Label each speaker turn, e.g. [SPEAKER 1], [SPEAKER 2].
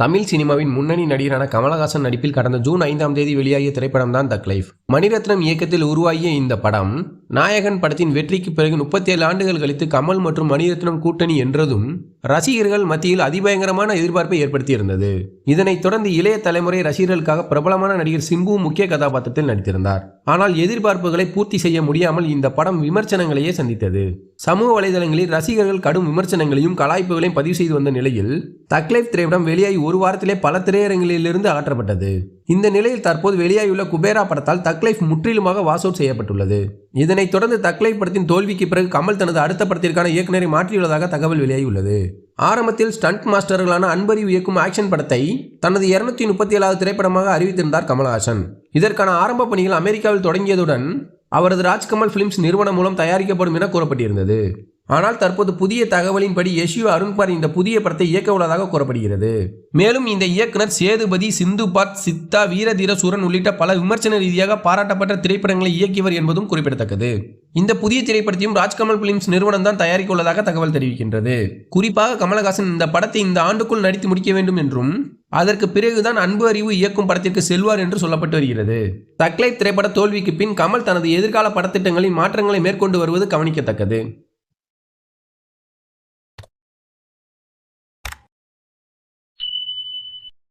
[SPEAKER 1] தமிழ் சினிமாவின் முன்னணி நடிகரான கமலஹாசன் நடிப்பில் கடந்த ஜூன் ஐந்தாம் தேதி வெளியாகிய திரைப்படம் தான் தக் லைஃப். மணிரத்னம் இயக்கத்தில் உருவாகிய இந்த படம் நாயகன் படத்தின் வெற்றிக்கு பிறகு முப்பத்தி ஏழு ஆண்டுகள் கழித்து கமல் மற்றும் மணிரத்னம் கூட்டணி என்றதும் ரசிகர்கள் மத்தியில் அதிபயங்கரமான எதிர்பார்ப்பை ஏற்படுத்தியிருந்தது. இதனைத் தொடர்ந்து இளைய தலைமுறை ரசிகர்களுக்காக பிரபலமான நடிகர் சிம்பு முக்கிய கதாபாத்திரத்தில் நடித்திருந்தார். ஆனால் எதிர்பார்ப்புகளை பூர்த்தி செய்ய முடியாமல் இந்த படம் விமர்சனங்களையே சந்தித்தது. சமூக வலைதளங்களில் ரசிகர்கள் கடும் விமர்சனங்களையும் கலாய்ப்புகளையும் பதிவு செய்து வந்த நிலையில் தக்லைஃப் திரைப்படம் வெளியாகி ஒரு வாரத்திலே பல திரையரங்கிலிருந்து அகற்றப்பட்டது. இந்த நிலையில் தற்போது வெளியாகியுள்ள குபேரா படத்தால் தக்லைஃப் முற்றிலுமாக வாஸ் அவுட் செய்யப்பட்டுள்ளது. இதனைத் தொடர்ந்து தக்லைஃப் படத்தின் தோல்விக்கு பிறகு கமல் தனது அடுத்த படத்திற்கான இயக்குநரை மாற்றியுள்ளதாக தகவல் வெளியாகியுள்ளது. ஆரம்பத்தில் ஸ்டண்ட் மாஸ்டர்களான அன்பறிவு இயக்கும் ஆக்ஷன் படத்தை தனது இருநூத்தி முப்பத்தி ஏழாவது திரைப்படமாக அறிவித்திருந்தார் கமல்ஹாசன். இதற்கான ஆரம்ப பணிகள் அமெரிக்காவில் தொடங்கியதுடன் அவரது ராஜ்கமல் பிலிம்ஸ் நிறுவனம் மூலம் தயாரிக்கப்படும் என கூறப்பட்டிருந்தது. ஆனால் தற்போது புதிய தகவலின்படி யஷு அருண்குமார் இந்த புதிய படத்தை இயக்க உள்ளதாக கூறப்படுகிறது. மேலும் இந்த இயக்குனர் சேதுபதி சிந்து பாத் சித்தா வீரதீர சூரன் உள்ளிட்ட பல விமர்சன ரீதியாக பாராட்டப்பட்ட திரைப்படங்களை இயக்கியவர் என்பதும் குறிப்பிடத்தக்கது. இந்த புதிய திரைப்படத்தையும் ராஜ்கமல் பிலிம்ஸ் நிறுவனம் தான் தயாரிக்க உள்ளதாக தகவல் தெரிவிக்கின்றது. குறிப்பாக கமலஹாசன் இந்த படத்தை இந்த ஆண்டுக்குள் நடித்து முடிக்க வேண்டும் என்றும் அதற்கு பிறகுதான் அன்பு அறிவு இயக்கும் படத்திற்கு செல்வார் என்று சொல்லப்பட்டு வருகிறது. தக்லைப் திரைப்பட தோல்விக்கு பின் கமல் தனது எதிர்கால படத்திட்டங்களில் மாற்றங்களை மேற்கொண்டு வருவது கவனிக்கத்தக்கது.